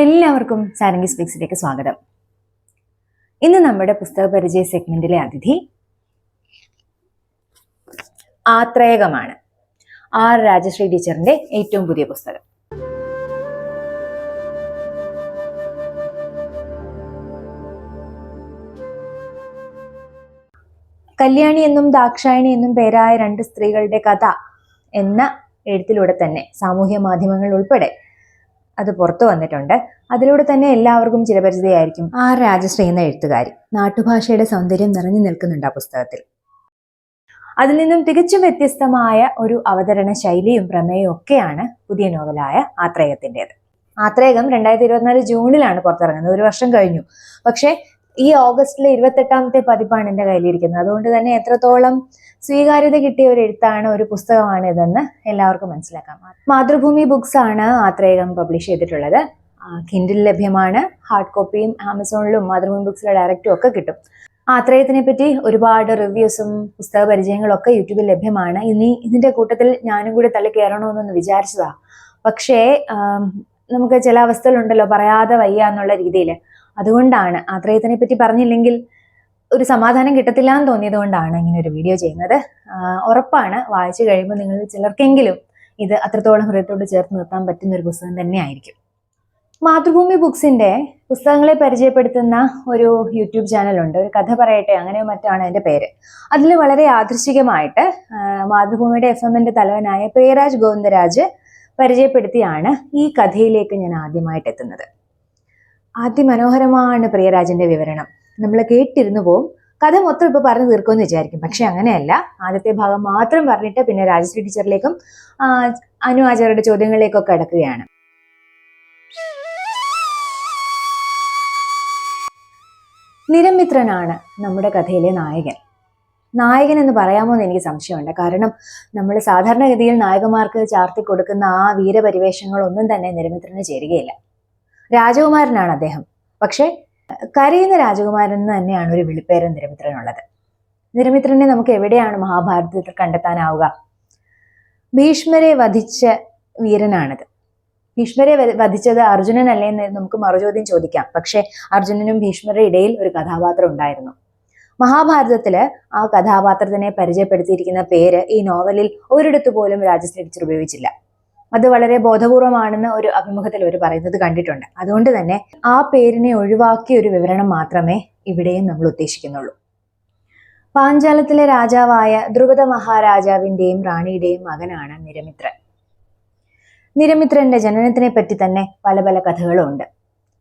എല്ലാവർക്കും സാരംഗി സ്പീക്സിലേക്ക് സ്വാഗതം. ഇന്ന് നമ്മുടെ പുസ്തക പരിചയ സെഗ്മെന്റിലെ അതിഥി ആത്രേയകമാണ് ആർ രാജശ്രീ ടീച്ചറിന്റെ ഏറ്റവും പുതിയ പുസ്തകം. കല്യാണി എന്നും ദാക്ഷായണി എന്നും പേരായ രണ്ട് സ്ത്രീകളുടെ കഥ എന്ന എഴുത്തിലൂടെ തന്നെ സാമൂഹ്യ മാധ്യമങ്ങൾ ഉൾപ്പെടെ അത് പുറത്തു വന്നിട്ടുണ്ട്. അതിലൂടെ തന്നെ എല്ലാവർക്കും ചിരപരിചിതയായിരിക്കും ആർ രാജശ്രീ എന്ന എഴുത്തുകാരി. നാട്ടുഭാഷയുടെ സൗന്ദര്യം നിറഞ്ഞു നിൽക്കുന്നുണ്ട് ആ പുസ്തകത്തിൽ. അതിൽ നിന്നും തികച്ചും വ്യത്യസ്തമായ ഒരു അവതരണ ശൈലിയും പ്രമേയവും ഒക്കെയാണ് പുതിയ നോവലായ ആത്രേയത്തിന്റെത്. ആത്രേയകം രണ്ടായിരത്തി ഇരുപത്തിനാല് ജൂണിലാണ് പുറത്തിറങ്ങുന്നത്. ഒരു വർഷം കഴിഞ്ഞു. പക്ഷേ ഈ ഓഗസ്റ്റിലെ ഇരുപത്തെട്ടാമത്തെ പതിപ്പാണ് എന്റെ കയ്യിലിരിക്കുന്നത്. അതുകൊണ്ട് തന്നെ എത്രത്തോളം സ്വീകാര്യത കിട്ടിയ ഒരു എഴുത്താണ് ഒരു പുസ്തകമാണ് ഇതെന്ന് എല്ലാവർക്കും മനസ്സിലാക്കാം. മാതൃഭൂമി ബുക്സ് ആണ് ആത്രേകം പബ്ലിഷ് ചെയ്തിട്ടുള്ളത്. കിൻഡിൽ ലഭ്യമാണ്. ഹാർഡ് കോപ്പിയും ആമസോണിലും മാതൃഭൂമി ബുക്സിലെ ഡയറക്റ്റും ഒക്കെ കിട്ടും. ആത്രേയത്തിനെ പറ്റി ഒരുപാട് റിവ്യൂസും പുസ്തക പരിചയങ്ങളും ഒക്കെ യൂട്യൂബിൽ ലഭ്യമാണ്. ഇനി ഇതിന്റെ കൂട്ടത്തിൽ ഞാനും കൂടി തള്ളി കയറണമെന്നൊന്ന് വിചാരിച്ചതാ. പക്ഷേ നമുക്ക് ചില അവസ്ഥകളുണ്ടല്ലോ പറയാതെ വയ്യ എന്നുള്ള രീതിയിൽ. അതുകൊണ്ടാണ്. ആത്രേയത്തിനെ പറ്റി പറഞ്ഞില്ലെങ്കിൽ ഒരു സമാധാനം കിട്ടത്തില്ല എന്ന് തോന്നിയത് കൊണ്ടാണ് ഇങ്ങനെ ഒരു വീഡിയോ ചെയ്യുന്നത്. ഉറപ്പാണ്. വായിച്ചു കഴിയുമ്പോൾ നിങ്ങൾ ചിലർക്കെങ്കിലും ഇത് അത്രത്തോളം ഹൃദയത്തോട് ചേർത്ത് നിർത്താൻ പറ്റുന്ന ഒരു പുസ്തകം തന്നെയായിരിക്കും മാതൃഭൂമി ബുക്സിന്റെ പുസ്തകങ്ങളെ പരിചയപ്പെടുത്തുന്ന ഒരു യൂട്യൂബ് ചാനലുണ്ട്. ഒരു കഥ പറയട്ടെ അങ്ങനെ മറ്റാണ് എന്റെ പേര്. അതിൽ വളരെ യാദൃശികമായിട്ട് മാതൃഭൂമിയുടെ എഫ് എമ്മിന്റെ തലവനായ പേരാജ് ഗോവിന്ദരാജ് പരിചയപ്പെടുത്തിയാണ് ഈ കഥയിലേക്ക് ഞാൻ ആദ്യമായിട്ട് എത്തുന്നത്. അതിമനോഹരമാണ് പ്രിയരാജന്റെ വിവരണം. നമ്മൾ കേട്ടിരുന്നു പോവും. കഥ മൊത്തം ഇപ്പൊ പറഞ്ഞു തീർക്കുമെന്ന് വിചാരിക്കും. പക്ഷെ അങ്ങനെയല്ല. ആദ്യത്തെ ഭാഗം മാത്രം പറഞ്ഞിട്ട് പിന്നെ രാജശ്രീ ടീച്ചറിലേക്കും അനു ആചാര്യയുടെ ചോദ്യങ്ങളിലേക്കൊക്കെ അടക്കുകയാണ് നിരമിത്രനാണ് നമ്മുടെ കഥയിലെ നായകൻ. നായകൻ എന്ന് പറയാമോ എന്ന് എനിക്ക് സംശയമുണ്ട്. കാരണം നമ്മൾ സാധാരണഗതിയിൽ നായകന്മാർക്ക് ചാർത്തി കൊടുക്കുന്ന ആ വീരപരിവേഷങ്ങളൊന്നും തന്നെ നിരമിത്രന് ചേരുകയില്ല. രാജകുമാരനാണ് അദ്ദേഹം. പക്ഷേ കരയുന്ന രാജകുമാരൻ എന്ന് തന്നെയാണ് ഒരു വിളിപ്പേര് നിരമിത്രനുള്ളത്. നിരമിത്രനെ നമുക്ക് എവിടെയാണ് മഹാഭാരതത്തിൽ കണ്ടെത്താനാവുക? ഭീഷ്മരെ വധിച്ച വീരനാണിത്. ഭീഷ്മരെ വധിച്ചത് അർജുനനല്ലേ എന്ന് നമുക്ക് മറുചോദ്യം ചോദിക്കാം. പക്ഷേ അർജുനനും ഭീഷ്മരുടെ ഇടയിൽ ഒരു കഥാപാത്രം ഉണ്ടായിരുന്നു. മഹാഭാരതത്തിൽ ആ കഥാപാത്രത്തിനെ പരിചയപ്പെടുത്തിയിരിക്കുന്ന പേര് ഈ നോവലിൽ ഒരിടത്തു പോലും രാജശ്രീ ടീച്ചർ ഉപയോഗിച്ചില്ല. അത് വളരെ ബോധപൂർവമാണെന്ന് ഒരു അഭിമുഖത്തിൽ അവർ പറയുന്നത് കണ്ടിട്ടുണ്ട്. അതുകൊണ്ട് തന്നെ ആ പേരിനെ ഒഴിവാക്കിയ ഒരു വിവരണം മാത്രമേ ഇവിടെയും നമ്മൾ ഉദ്ദേശിക്കുന്നുള്ളൂ. പാഞ്ചാലത്തിലെ രാജാവായ ധ്രുപദ മഹാരാജാവിന്റെയും റാണിയുടെയും മകനാണ് നിരമിത്രൻ. നിരമിത്രന്റെ ജനനത്തിനെ പറ്റി തന്നെ പല പല കഥകളുണ്ട്.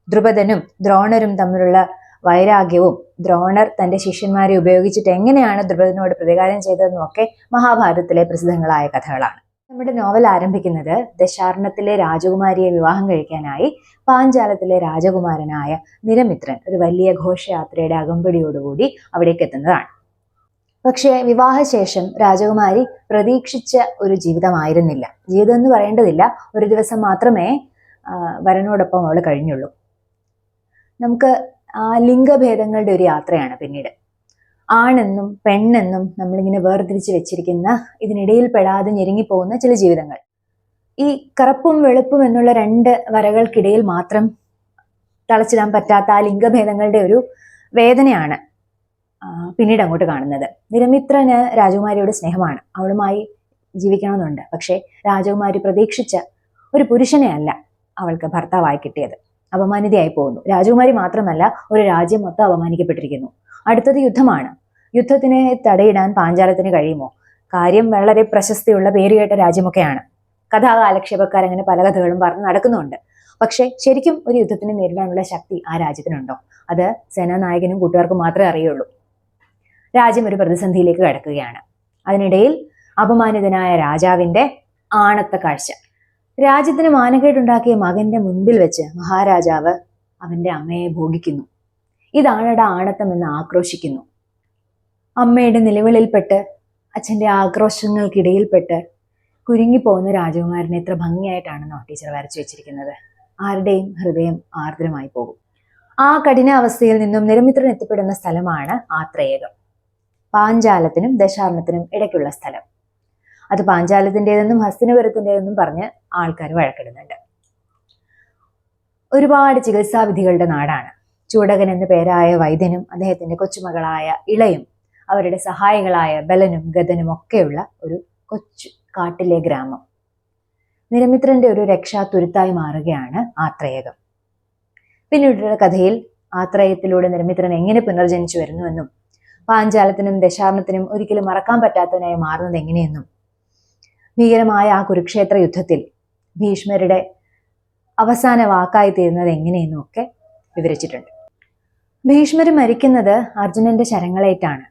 ധ്രുപദനും ദ്രോണരും തമ്മിലുള്ള വൈരാഗ്യവും ദ്രോണർ തന്റെ ശിഷ്യന്മാരെ ഉപയോഗിച്ചിട്ട് എങ്ങനെയാണ് ധ്രുപദനോട് പ്രതികാരം ചെയ്തതെന്നും ഒക്കെ മഹാഭാരതത്തിലെ പ്രസിദ്ധങ്ങളായ കഥകളാണ്. നമ്മുടെ നോവൽ ആരംഭിക്കുന്നത് ദശാർണത്തിലെ രാജകുമാരിയെ വിവാഹം കഴിക്കാനായി പാഞ്ചാലത്തിലെ രാജകുമാരനായ നിരമിത്രൻ ഒരു വലിയ ഘോഷയാത്രയുടെ അകമ്പടിയോടുകൂടി അവിടേക്ക് എത്തുന്നതാണ്. പക്ഷേ വിവാഹശേഷം രാജകുമാരി പ്രതീക്ഷിച്ച ഒരു ജീവിതമായിരുന്നില്ല. ജീവിതം എന്ന് പറയേണ്ടതില്ല. ഒരു ദിവസം മാത്രമേ വരനോടൊപ്പം അവൾ കഴിഞ്ഞുള്ളൂ. നമുക്ക് ആ ലിംഗഭേദങ്ങളുടെ ഒരു യാത്രയാണ് പിന്നീട്. ആണെന്നും പെണ്ണെന്നും നമ്മളിങ്ങനെ വേർതിരിച്ച് വെച്ചിരിക്കുന്ന ഇതിനിടയിൽ പെടാതെ ഞെരുങ്ങിപ്പോകുന്ന ചില ജീവിതങ്ങൾ. ഈ കറുപ്പും വെളുപ്പും എന്നുള്ള രണ്ട് വരകൾക്കിടയിൽ മാത്രം തളച്ചിടാൻ പറ്റാത്ത ആ ലിംഗഭേദങ്ങളുടെ ഒരു വേദനയാണ് പിന്നീട് അങ്ങോട്ട് കാണുന്നത്. നിരമിത്രന് രാജകുമാരിയുടെ സ്നേഹമാണ്. അവളുമായി ജീവിക്കണമെന്നുണ്ട്. പക്ഷേ രാജകുമാരി പ്രതീക്ഷിച്ച ഒരു പുരുഷനെ അല്ല അവൾക്ക് ഭർത്താവായി കിട്ടിയത്. അപമാനിതയായി പോകുന്നു. രാജകുമാരി മാത്രമല്ല ഒരു രാജ്യം മൊത്തം അപമാനിക്കപ്പെട്ടിരിക്കുന്നു. അടുത്തത് യുദ്ധമാണ്. യുദ്ധത്തിനെ തടയിടാൻ പാഞ്ചാലത്തിന് കഴിയുമോ? കാര്യം വളരെ പ്രശസ്തിയുള്ള പേരുകേട്ട രാജ്യമൊക്കെയാണ്. കഥാകാലക്ഷേപക്കാർ അങ്ങനെ പല കഥകളും പറഞ്ഞ് നടക്കുന്നുണ്ട്. പക്ഷേ ശരിക്കും ഒരു യുദ്ധത്തിനെ നേരിടാനുള്ള ശക്തി ആ രാജ്യത്തിനുണ്ടോ? അത് സേനാനായകനും കൂട്ടുകാർക്കും മാത്രമേ അറിയുള്ളൂ. രാജ്യം ഒരു പ്രതിസന്ധിയിലേക്ക് കടക്കുകയാണ്. അതിനിടയിൽ അപമാനിതനായ രാജാവിന്റെ ആണത്ത കാഴ്ച. രാജ്യത്തിന് മാനക്കേടുണ്ടാക്കിയ മകന്റെ മുൻപിൽ വെച്ച് മഹാരാജാവ് അവന്റെ അമ്മയെ ഭോഗിക്കുന്നു. ഇതാണടാ ആണത്തം എന്ന് ആക്രോശിക്കുന്നു. അമ്മയുടെ നിലവിളിൽപ്പെട്ട് അച്ഛന്റെ ആക്രോശങ്ങൾക്കിടയിൽപ്പെട്ട് കുരുങ്ങിപ്പോകുന്ന രാജകുമാരനെ എത്ര ഭംഗിയായിട്ടാണെന്നോ ടീച്ചർ വരച്ചു വെച്ചിരിക്കുന്നത്. ആരുടെയും ഹൃദയം ആർദ്രമായി പോകും. ആ കഠിനാവസ്ഥയിൽ നിന്നും നിരമിത്രൻ എത്തിപ്പെടുന്ന സ്ഥലമാണ് ആത്രേയകം. പാഞ്ചാലത്തിനും ദശാർണത്തിനും ഇടയ്ക്കുള്ള സ്ഥലം. അത് പാഞ്ചാലത്തിന്റെതെന്നും ഹസ്തിനപുരത്തിന്റെതെന്നും പറഞ്ഞ് ആൾക്കാർ വഴക്കിടുന്നുണ്ട്. ഒരുപാട് ചികിത്സാവിധികളുടെ നാടാണ്. ചൂടകൻ എന്ന പേരായ വൈദ്യനും അദ്ദേഹത്തിന്റെ കൊച്ചുമകളായ ഇളയും അവരുടെ സഹായികളായ ബലനും ഗതനും ഒക്കെയുള്ള ഒരു കൊച്ചു കാട്ടിലെ ഗ്രാമം. നിരമിത്രന്റെ ഒരു രക്ഷാ തുരുത്തായി മാറുകയാണ് ആത്രേയകം. പിന്നീടുള്ള കഥയിൽ ആത്രേയത്തിലൂടെ നിരമിത്രൻ എങ്ങനെ പുനർജനിച്ചു വരുന്നുവെന്നും പാഞ്ചാലത്തിനും ദശാർണത്തിനും ഒരിക്കലും മറക്കാൻ പറ്റാത്തതിനായി മാറുന്നത് എങ്ങനെയെന്നും ഭീകരമായ ആ കുരുക്ഷേത്ര യുദ്ധത്തിൽ ഭീഷ്മരുടെ അവസാന വാക്കായി തീരുന്നത് എങ്ങനെയെന്നും ഒക്കെ വിവരിച്ചിട്ടുണ്ട്. ഭീഷ്മർ മരിക്കുന്നത് അർജുനന്റെ ശരങ്ങളേറ്റാണ്.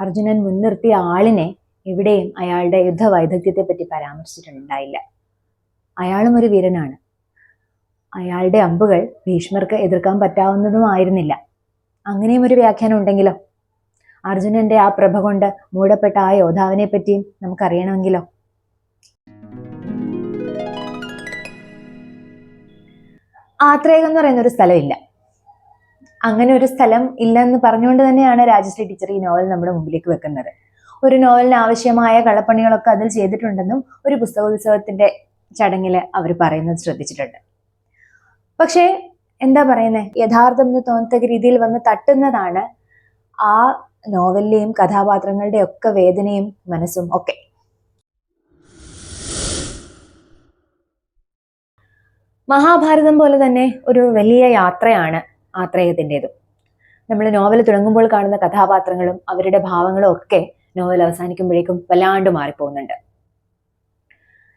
അർജുനൻ മുൻനിർത്തിയ ആളിനെ എവിടെയും അയാളുടെ യുദ്ധവൈദഗ്ധ്യത്തെ പറ്റി പരാമർശിച്ചിട്ടുണ്ടായില്ല. അയാളും ഒരു വീരനാണ്. അയാളുടെ അമ്പുകൾ ഭീഷ്മർക്ക് എതിർക്കാൻ പറ്റാവുന്നതുമായിരുന്നില്ല അങ്ങനെയും ഒരു വ്യാഖ്യാനം ഉണ്ടെങ്കിലോ? അർജുനന്റെ ആ പ്രഭ കൊണ്ട് മൂടപ്പെട്ട ആ യോദ്ധാവിനെ പറ്റിയും നമുക്കറിയണമെങ്കിലോ? ആത്രേയം എന്ന് പറയുന്ന ഒരു സ്ഥലമില്ല. അങ്ങനെ ഒരു സ്ഥലം ഇല്ലെന്ന് പറഞ്ഞുകൊണ്ട് തന്നെയാണ് രാജശ്രീ ടീച്ചർ ഈ നോവൽ നമ്മുടെ മുമ്പിലേക്ക് വെക്കുന്നത്. ഒരു നോവലിന് ആവശ്യമായ കളപ്പണികളൊക്കെ അതിൽ ചെയ്തിട്ടുണ്ടെന്നും ഒരു പുസ്തകോത്സവത്തിന്റെ ചടങ്ങിൽ അവർ പറയുന്നത് ശ്രദ്ധിച്ചിട്ടുണ്ട്. പക്ഷേ എന്താ പറയുന്നത് യഥാർത്ഥം എന്ന് തോന്നത്തക്ക രീതിയിൽ വന്ന് തട്ടുന്നതാണ് ആ നോവലിലെയും കഥാപാത്രങ്ങളുടെ ഒക്കെ വേദനയും മനസ്സും ഒക്കെ. മഹാഭാരതം പോലെ തന്നെ ഒരു വലിയ യാത്രയാണ് ആത്രേയത്തിന്റെതും. നമ്മൾ നോവൽ തുടങ്ങുമ്പോൾ കാണുന്ന കഥാപാത്രങ്ങളും അവരുടെ ഭാവങ്ങളും ഒക്കെ നോവൽ അവസാനിക്കുമ്പോഴേക്കും വല്ലാണ്ട് മാറിപ്പോകുന്നുണ്ട്.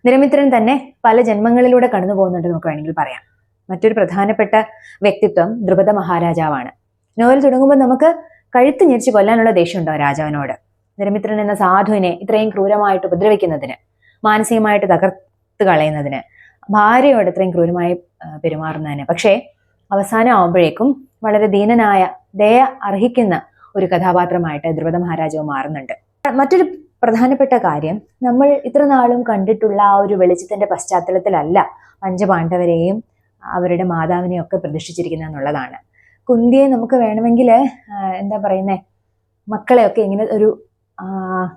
നിരമിത്രൻ തന്നെ പല ജന്മങ്ങളിലൂടെ കടന്നു പോകുന്നുണ്ട് നമുക്ക് വേണമെങ്കിൽ പറയാം. മറ്റൊരു പ്രധാനപ്പെട്ട വ്യക്തിത്വം ദ്രുപദ മഹാരാജാവാണ്. നോവൽ തുടങ്ങുമ്പോൾ നമുക്ക് കഴുത്ത് ഞെരിച്ച് കൊല്ലാനുള്ള ദേഷ്യമുണ്ടോ രാജാവിനോട്? നിരമിത്രൻ എന്ന സാധുവിനെ ഇത്രയും ക്രൂരമായിട്ട് ഉപദ്രവിക്കുന്നതിന് മാനസികമായിട്ട് തകർത്ത് കളയുന്നതിന് ഭാര്യയോട് ഇത്രയും ക്രൂരമായി പെരുമാറുന്നതിന്. പക്ഷേ അവസാനം ആവുമ്പോഴേക്കും വളരെ ദീനനായ ദയ അർഹിക്കുന്ന ഒരു കഥാപാത്രമായിട്ട് ദ്രുപദ മഹാരാജാവ് മാറുന്നുണ്ട്. മറ്റൊരു പ്രധാനപ്പെട്ട കാര്യം നമ്മൾ ഇത്ര നാളും കണ്ടിട്ടുള്ള ആ ഒരു വെളിച്ചത്തിന്റെ പശ്ചാത്തലത്തിലല്ല പഞ്ചപാണ്ഡവരെയും അവരുടെ മാതാവിനെയും ഒക്കെ പ്രതിഷ്ഠിച്ചിരിക്കുന്നത് എന്നുള്ളതാണ്. കുന്തിയെ നമുക്ക് വേണമെങ്കിൽ എന്താ പറയുന്നേ മക്കളെയൊക്കെ ഇങ്ങനെ ഒരു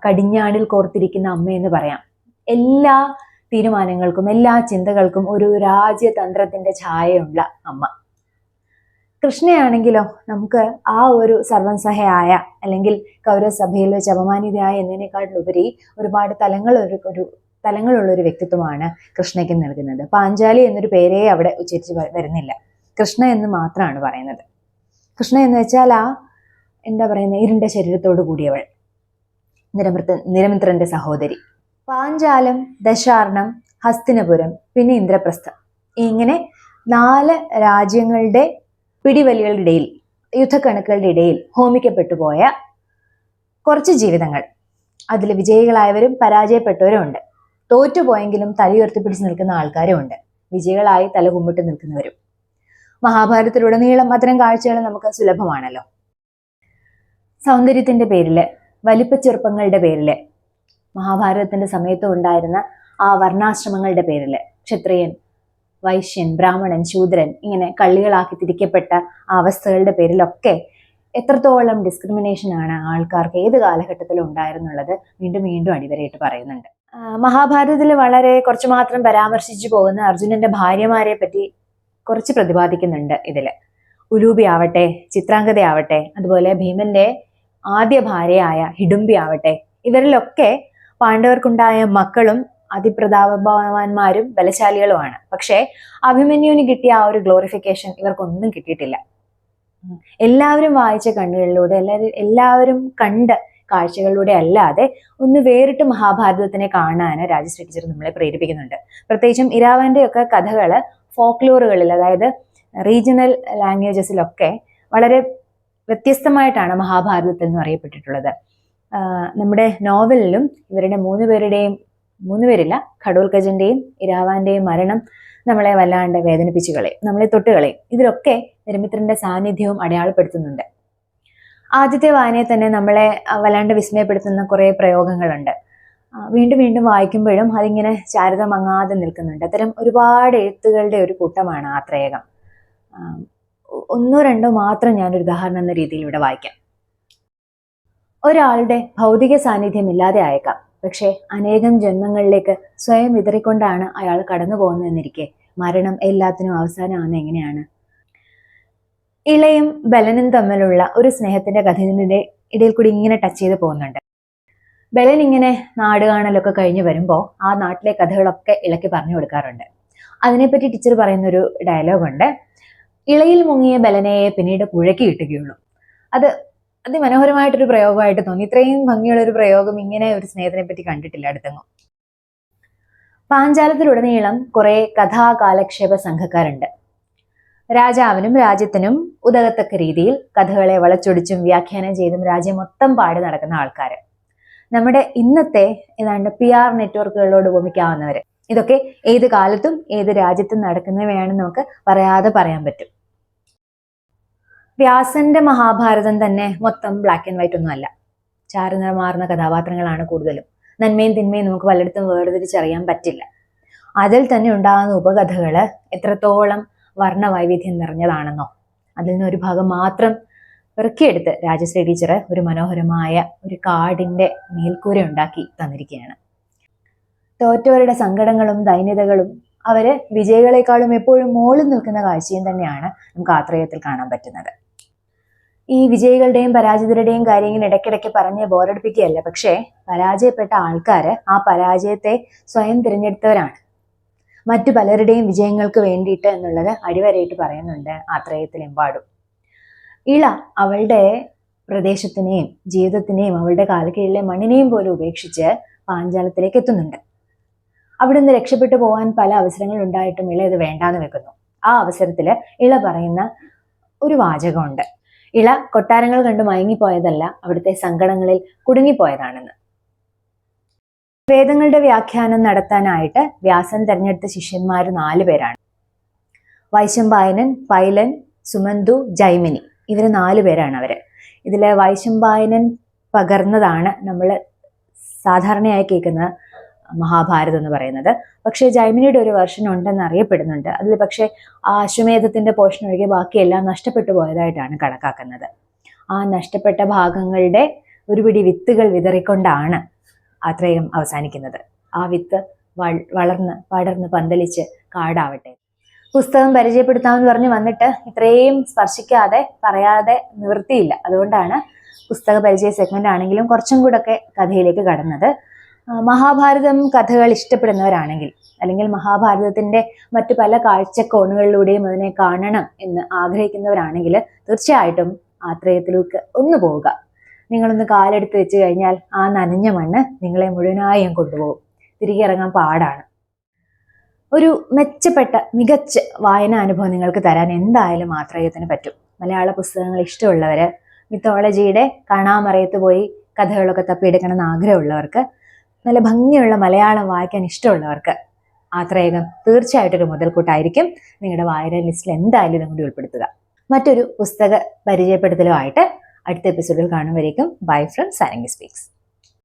കടിഞ്ഞാണിൽ കോർത്തിരിക്കുന്ന അമ്മയെന്ന് പറയാം. എല്ലാ തീരുമാനങ്ങൾക്കും എല്ലാ ചിന്തകൾക്കും ഒരു രാജ്യതന്ത്രത്തിന്റെ ഛായയുള്ള അമ്മ. കൃഷ്ണയാണെങ്കിലോ നമുക്ക് ആ ഒരു സർവൻസഹയായ അല്ലെങ്കിൽ കൗരവസഭയിൽ വെച്ച് അപമാനിതയായ എന്നതിനേക്കാട്ടിലുപരി ഒരുപാട് തലങ്ങൾ ഒരു ഒരു തലങ്ങളുള്ള ഒരു വ്യക്തിത്വമാണ് കൃഷ്ണയ്ക്ക് നൽകുന്നത്. പാഞ്ചാലി എന്നൊരു പേരേ അവിടെ ഉച്ചരിച്ച് വരുന്നില്ല. കൃഷ്ണ എന്ന് മാത്രമാണ് പറയുന്നത്. കൃഷ്ണ എന്ന് വെച്ചാൽ ആ എന്താ പറയുന്നത് ഇരുണ്ട ശരീരത്തോട് കൂടിയവൾ. നിരമൃത്ത നിരമിത്രന്റെ സഹോദരി. പാഞ്ചാലം ദശാർണം ഹസ്തിനപുരം പിന്നെ ഇന്ദ്രപ്രസ്ഥം. ഇങ്ങനെ നാല് രാജ്യങ്ങളുടെ പിടിവലികളുടെ ഇടയിൽ യുദ്ധക്കണക്കുകളുടെ ഇടയിൽ ഹോമിക്കപ്പെട്ടു പോയ കുറച്ച് ജീവിതങ്ങൾ. അതിൽ വിജയികളായവരും പരാജയപ്പെട്ടവരും ഉണ്ട്. തോറ്റുപോയെങ്കിലും തലയുയർത്തിപ്പിടിച്ച് നിൽക്കുന്ന ആൾക്കാരും ഉണ്ട്. വിജയികളായി തല കുമ്പിട്ട് നിൽക്കുന്നവരും. മഹാഭാരതത്തിലുടനീളം അത്തരം കാഴ്ചകൾ നമുക്ക് സുലഭമാണല്ലോ. സൗന്ദര്യത്തിന്റെ പേരിൽ വലിപ്പച്ചെറുപ്പങ്ങളുടെ പേരിൽ മഹാഭാരതത്തിന്റെ സമയത്ത് ഉണ്ടായിരുന്ന ആ വർണാശ്രമങ്ങളുടെ പേരിൽ ക്ഷത്രിയൻ വൈശ്യൻ ബ്രാഹ്മണൻ ശൂദ്രൻ ഇങ്ങനെ കള്ളികളാക്കി തിരിക്കപ്പെട്ട ആ അവസ്ഥകളുടെ പേരിലൊക്കെ എത്രത്തോളം ഡിസ്ക്രിമിനേഷൻ ആണ് ആൾക്കാർക്ക് ഏത് കാലഘട്ടത്തിലും ഉണ്ടായിരുന്നുള്ളത് വീണ്ടും വീണ്ടും അടിവരയിട്ട് പറയുന്നുണ്ട്. മഹാഭാരതത്തിൽ വളരെ കുറച്ച് മാത്രം പരാമർശിച്ചു പോകുന്ന അർജുനന്റെ ഭാര്യമാരെ പറ്റി കുറച്ച് പ്രതിപാദിക്കുന്നുണ്ട് ഇതിൽ. ഉലൂബി ആവട്ടെ ചിത്രാംഗത ആവട്ടെ അതുപോലെ ഭീമന്റെ ആദ്യ ഭാര്യയായ ഹിഡുംബി ആവട്ടെ ഇവരിലൊക്കെ പാണ്ഡവർക്കുണ്ടായ മക്കളും അതിപ്രതാപവാന്മാരും ബലശാലികളുമാണ്. പക്ഷേ അഭിമന്യുവിന് കിട്ടിയ ആ ഒരു ഗ്ലോറിഫിക്കേഷൻ ഇവർക്കൊന്നും കിട്ടിയിട്ടില്ല. എല്ലാവരും വായിച്ച കണ്ണുകളിലൂടെ എല്ലാവരും എല്ലാവരും കണ്ട കാഴ്ചകളിലൂടെ അല്ലാതെ ഒന്ന് വേറിട്ട് മഹാഭാരതത്തിനെ കാണാൻ രാജശ്രീ ടീച്ചർ നമ്മളെ പ്രേരിപ്പിക്കുന്നുണ്ട്. പ്രത്യേകിച്ചും ഇരാവന്റെ ഒക്കെ കഥകൾ ഫോക്ലോറുകളിൽ അതായത് റീജിയണൽ ലാംഗ്വേജസിലൊക്കെ വളരെ വ്യത്യസ്തമായിട്ടാണ് മഹാഭാരതത്തിൽ എന്ന് അറിയപ്പെട്ടിട്ടുള്ളത് നമ്മുടെ നോവലിലും ഇവരുടെ മൂന്ന് പേരുടെയും മൂന്ന് പേരില്ല. ഖഡോൽക്കജന്റെയും ഇരാവാന്റെയും മരണം നമ്മളെ വല്ലാണ്ട് വേദനിപ്പിച്ചു കളയും. നമ്മളെ തൊട്ട് കളയും. ഇതിലൊക്കെ നിർമിത്രന്റെ സാന്നിധ്യവും അടയാളപ്പെടുത്തുന്നുണ്ട്. ആദ്യത്തെ വായനയിൽ തന്നെ നമ്മളെ വല്ലാണ്ട് വിസ്മയപ്പെടുത്തുന്ന കുറേ പ്രയോഗങ്ങളുണ്ട്. വീണ്ടും വീണ്ടും വായിക്കുമ്പോഴും അതിങ്ങനെ ചാരുത മങ്ങാതെ നിൽക്കുന്നുണ്ട്. അത്തരം ഒരുപാട് എഴുത്തുകളുടെ ഒരു കൂട്ടമാണ് ആത്രേയകം ഒന്നോ രണ്ടോ മാത്രം ഞാനൊരു ഉദാഹരണം എന്ന രീതിയിൽ ഇവിടെ വായിക്കാം. ഒരാളുടെ ഭൗതിക സാന്നിധ്യം ഇല്ലാതെ ആയേക്കാം. പക്ഷേ അനേകം ജന്മങ്ങളിലേക്ക് സ്വയം വിതറിക്കൊണ്ടാണ് അയാൾ കടന്നു പോകുന്നതെന്നിരിക്കെ മരണം എല്ലാത്തിനും അവസാനമാകുന്ന എങ്ങനെയാണ്? ഇളയും ബലനും തമ്മിലുള്ള ഒരു സ്നേഹത്തിന്റെ കഥ ഇതിന്റെ ഇടയിൽ കൂടി ഇങ്ങനെ ടച്ച് ചെയ്ത് പോകുന്നുണ്ട്. ബലൻ ഇങ്ങനെ നാട് കാണലൊക്കെ കഴിഞ്ഞ് വരുമ്പോൾ ആ നാട്ടിലെ കഥകളൊക്കെ ഇളക്കി പറഞ്ഞു കൊടുക്കാറുണ്ട്. അതിനെപ്പറ്റി ടീച്ചർ പറയുന്ന ഒരു ഡയലോഗ് ഉണ്ട്. ഇളയിൽ മുങ്ങിയ ബലനയെ പിന്നീട് പുഴയ്ക്ക് കിട്ടുകയുള്ളൂ അത് അതിമനോഹരമായിട്ടൊരു പ്രയോഗമായിട്ട് തോന്നി. ഇത്രയും ഭംഗിയുള്ള ഒരു പ്രയോഗം ഇങ്ങനെ ഒരു സ്നേഹത്തിനെ പറ്റി കണ്ടിട്ടില്ല അടുത്തെങ്ങും. പാഞ്ചാലത്തിലുടനീളം കുറെ കഥാകാലക്ഷേപ സംഘക്കാരുണ്ട്. രാജാവിനും രാജ്യത്തിനും ഉതകത്തക്ക രീതിയിൽ കഥകളെ വളച്ചൊടിച്ചും വ്യാഖ്യാനം ചെയ്തും രാജ്യം മൊത്തം പാടി നടക്കുന്ന ആൾക്കാർ നമ്മുടെ ഇന്നത്തെ ഏതാണ്ട് പി ആർ നെറ്റ്വർക്കുകളോട് ഉപമിക്കാവുന്നവർ ഇതൊക്കെ ഏത് കാലത്തും ഏത് രാജ്യത്തും നടക്കുന്നവയാണെന്ന് നമുക്ക് പറയാതെ പറയാൻ പറ്റും. വ്യാസന്റെ മഹാഭാരതം തന്നെ മൊത്തം ബ്ലാക്ക് ആൻഡ് വൈറ്റ് ഒന്നും അല്ല ചാരുനിറമാർന്ന കഥാപാത്രങ്ങളാണ് കൂടുതലും. നന്മയും തിന്മയും നമുക്ക് പലയിടത്തും വേർതിരിച്ചറിയാൻ പറ്റില്ല. അതിൽ തന്നെ ഉണ്ടാകുന്ന ഉപകഥകൾ എത്രത്തോളം വർണവൈവിധ്യം നിറഞ്ഞതാണെന്നോ അതിൽ നിന്ന് ഒരു ഭാഗം മാത്രം പെറുക്കിയെടുത്ത് രാജശ്രീ ടീച്ചർ ഒരു മനോഹരമായ ഒരു കാടിന്റെ മേൽക്കൂര ഉണ്ടാക്കി തന്നിരിക്കുകയാണ്. തോറ്റവരുടെ സങ്കടങ്ങളും ദൈന്യതകളും അവർ വിജയികളെക്കാളും എപ്പോഴും മോളിൽ നിൽക്കുന്ന കാഴ്ചയും തന്നെയാണ് നമുക്ക് ആത്രേയത്തിൽ കാണാൻ പറ്റുന്നത്. ഈ വിജയികളുടെയും പരാജിതരുടെയും കാര്യങ്ങൾ ഇടയ്ക്കിടയ്ക്ക് പറഞ്ഞ് ബോറടിപ്പിക്കുകയല്ല. പക്ഷേ പരാജയപ്പെട്ട ആൾക്കാർ ആ പരാജയത്തെ സ്വയം തിരഞ്ഞെടുത്തവരാണ്. മറ്റു പലരുടെയും വിജയങ്ങൾക്ക് വേണ്ടിയിട്ട് എന്നുള്ളത് അടിവരയിട്ട് പറയുന്നുണ്ട് ആത്രയത്തിലെമ്പാടും. ഇള അവളുടെ പ്രദേശത്തിനെയും ജീവിതത്തിനെയും അവളുടെ കാലക്കീഴിലെ മണ്ണിനെയും പോലും ഉപേക്ഷിച്ച് പാഞ്ചാലത്തിലേക്ക് എത്തുന്നുണ്ട്. അവിടുന്ന് രക്ഷപ്പെട്ടു പോകാൻ പല അവസരങ്ങൾ ഉണ്ടായിട്ടും ഇള ഇത് വേണ്ടാന്ന് വെക്കുന്നു. ആ അവസരത്തിൽ ഇള പറയുന്ന ഒരു വാചകമുണ്ട്. ഇള കൊട്ടാരങ്ങൾ കണ്ട് മയങ്ങിപ്പോയതല്ല അവിടുത്തെ സങ്കടങ്ങളിൽ കുടുങ്ങിപ്പോയതാണെന്ന്. വേദങ്ങളുടെ വ്യാഖ്യാനം നടത്താനായിട്ട് വ്യാസൻ തെരഞ്ഞെടുത്ത ശിഷ്യന്മാർ നാല് പേരാണ്. വൈശമ്പായനൻ പൈലൻ സുമന്തു ജൈമിനി. ഇവർ നാല് പേരാണ് അവർ. ഇതിലെ വൈശമ്പായനൻ പകർന്നതാണ് നമ്മൾ സാധാരണയായി കേൾക്കുന്ന മഹാഭാരതം എന്ന് പറയുന്നത്. പക്ഷേ ജൈമിനിയുടെ ഒരു വെർഷൻ ഉണ്ടെന്ന് അറിയപ്പെടുന്നുണ്ട്. അതിൽ പക്ഷേ ആ അശ്വമേധത്തിന്റെ പോഷൻ ഒഴികെ ബാക്കിയെല്ലാം നഷ്ടപ്പെട്ടു പോയതായിട്ടാണ് കണക്കാക്കുന്നത്. ആ നഷ്ടപ്പെട്ട ഭാഗങ്ങളുടെ ഒരു പിടി വിത്തുകൾ വിതറിക്കൊണ്ടാണ് അത്രയും അവസാനിക്കുന്നത്. ആ വിത്ത് വളർന്ന് പടർന്ന് പന്തലിച്ച് കാടാവട്ടെ. പുസ്തകം പരിചയപ്പെടുത്താമെന്ന് പറഞ്ഞ് വന്നിട്ട് ഇത്രയും സ്പർശിക്കാതെ പറയാതെ നിവൃത്തിയില്ല. അതുകൊണ്ടാണ് പുസ്തക പരിചയ സെഗ്മെന്റ് ആണെങ്കിലും കുറച്ചും കൂടെ ഒക്കെ കഥയിലേക്ക് കടന്നത്. മഹാഭാരതം കഥകൾ ഇഷ്ടപ്പെടുന്നവരാണെങ്കിൽ അല്ലെങ്കിൽ മഹാഭാരതത്തിന്റെ മറ്റു പല കാഴ്ചക്കോണുകളിലൂടെയും അതിനെ കാണണം എന്ന് ആഗ്രഹിക്കുന്നവരാണെങ്കിൽ തീർച്ചയായിട്ടും ആത്രേയത്തിലേക്ക് ഒന്ന് പോവുക. നിങ്ങളൊന്ന് കാലെടുത്ത് വെച്ച് കഴിഞ്ഞാൽ ആ നനഞ്ഞ മണ്ണ് നിങ്ങളെ മുഴുവനായും കൊണ്ടുപോകും. തിരികെ ഇറങ്ങാൻ പാടാണ്. ഒരു മെച്ചപ്പെട്ട മികച്ച വായനാ അനുഭവം നിങ്ങൾക്ക് തരാൻ എന്തായാലും ആത്രേയത്തിന് പറ്റും. മലയാള പുസ്തകങ്ങൾ ഇഷ്ടമുള്ളവർ മിത്തോളജിയുടെ കാണാമറയത്ത് പോയി കഥകളൊക്കെ തപ്പിയെടുക്കണം എന്ന് ആഗ്രഹമുള്ളവർക്ക് നല്ല ഭംഗിയുള്ള മലയാളം വായിക്കാൻ ഇഷ്ടമുള്ളവർക്ക് ആത്രേയകം തീർച്ചയായിട്ടും ഒരു മുതൽക്കൂട്ടായിരിക്കും നിങ്ങളുടെ വായന ലിസ്റ്റിൽ എന്തായാലും ഇതും കൂടി ഉൾപ്പെടുത്തുക. മറ്റൊരു പുസ്തക പരിചയപ്പെടുത്തലുമായിട്ട് അടുത്ത എപ്പിസോഡിൽ കാണുമ്പോഴേക്കും ബൈ ഫ്രം സാരംഗി സ്പീക്സ്